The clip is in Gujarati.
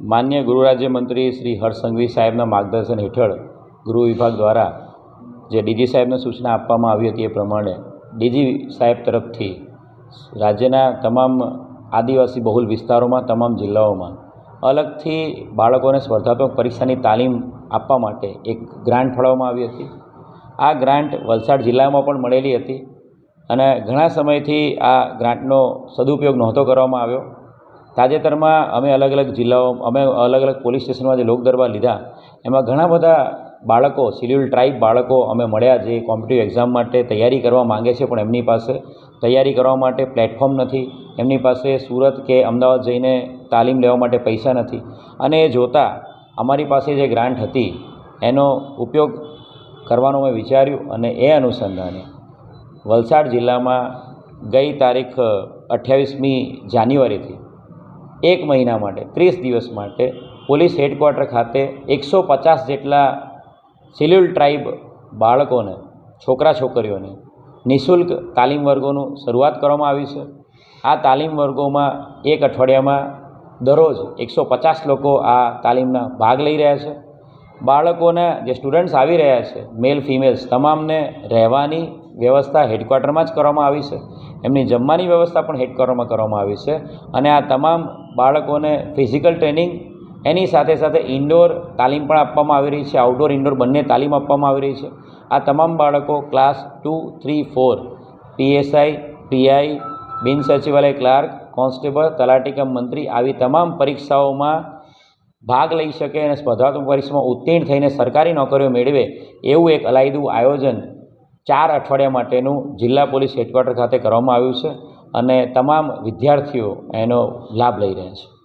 માન્ય ગૃહ રાજ્યમંત્રી શ્રી હર્ષ સાહેબના માર્ગદર્શન હેઠળ ગૃહ વિભાગ દ્વારા જે ડીજી સાહેબને સૂચના આપવામાં આવી હતી એ પ્રમાણે ડીજી સાહેબ તરફથી રાજ્યના તમામ આદિવાસી બહુલ વિસ્તારોમાં, તમામ જિલ્લાઓમાં અલગથી બાળકોને સ્પર્ધાત્મક પરીક્ષાની તાલીમ આપવા માટે એક ગ્રાન્ટ ફાળવવામાં આવી હતી. આ ગ્રાન્ટ વલસાડ જિલ્લામાં પણ મળેલી હતી અને ઘણા સમયથી આ ગ્રાન્ટનો સદુપયોગ નહોતો કરવામાં આવ્યો. તાજેતરમાં અમે અલગ અલગ જિલ્લાઓ, અમે અલગ અલગ પોલીસ સ્ટેશનમાં જે લોક દરબાર લીધા, એમાં ઘણા બધા બાળકો શિડ્યુલ ટ્રાઇબ બાળકો અમે મળ્યા જે કોમ્પિટિવ એક્ઝામ માટે તૈયારી કરવા માગે છે, પણ એમની પાસે તૈયારી કરવા માટે પ્લેટફોર્મ નથી. એમની પાસે સુરત કે અમદાવાદ જઈને તાલીમ લેવા માટે પૈસા નથી. અને એ જોતાં અમારી પાસે જે ગ્રાન્ટ હતી, એનો ઉપયોગ કરવાનું મેં વિચાર્યું અને એ અનુસંધાને વલસાડ જિલ્લામાં ગઈ તારીખ અઠ્યાવીસમી જાન્યુઆરીથી એક મહિના માટે, ત્રીસ દિવસ માટે પોલીસ હેડક્વાર્ટર ખાતે એકસો પચાસ જેટલા સિલ્યુલ ટ્રાઇબ બાળકોને, છોકરા છોકરીઓને નિઃશુલ્ક તાલીમ વર્ગોનું શરૂઆત કરવામાં આવી છે. આ તાલીમ વર્ગોમાં એક અઠવાડિયામાં દરરોજ એકસો પચાસ લોકો આ તાલીમના ભાગ લઈ રહ્યા છે. બાળકોના જે સ્ટુડન્ટ્સ આવી રહ્યા છે, મેલ ફિમેલ્સ, તમામને રહેવાની વ્યવસ્થા હેડક્વાર્ટરમાં જ કરવામાં આવી છે. એમની જમવાની વ્યવસ્થા પણ હેડક્વાર્ટરમાં કરવામાં આવી છે. અને આ તમામ બાળકોને ફિઝિકલ ટ્રેનિંગ એની સાથે સાથે ઇન્ડોર તાલીમ પણ આપવામાં આવી રહી છે. આઉટડોર ઇન્ડોર બંને તાલીમ આપવામાં આવી રહી છે. આ તમામ બાળકો class two three four PSI PI બિન સચિવાલય ક્લાર્ક કોન્સ્ટેબલ તલાટીકમ મંત્રી આવી તમામ પરીક્ષાઓમાં ભાગ લઈ શકે અને સ્પર્ધાત્મક પરીક્ષામાં ઉત્તીર્ણ થઈને સરકારી નોકરીઓ મેળવે એવું એક અલાયદું આયોજન ચાર અઠવાડિયા માટેનું જિલ્લા પોલીસ હેડક્વાર્ટર ખાતે કરવામાં આવ્યું છે. અને તમામ વિદ્યાર્થીઓ એનો લાભ લઈ રહ્યા છે.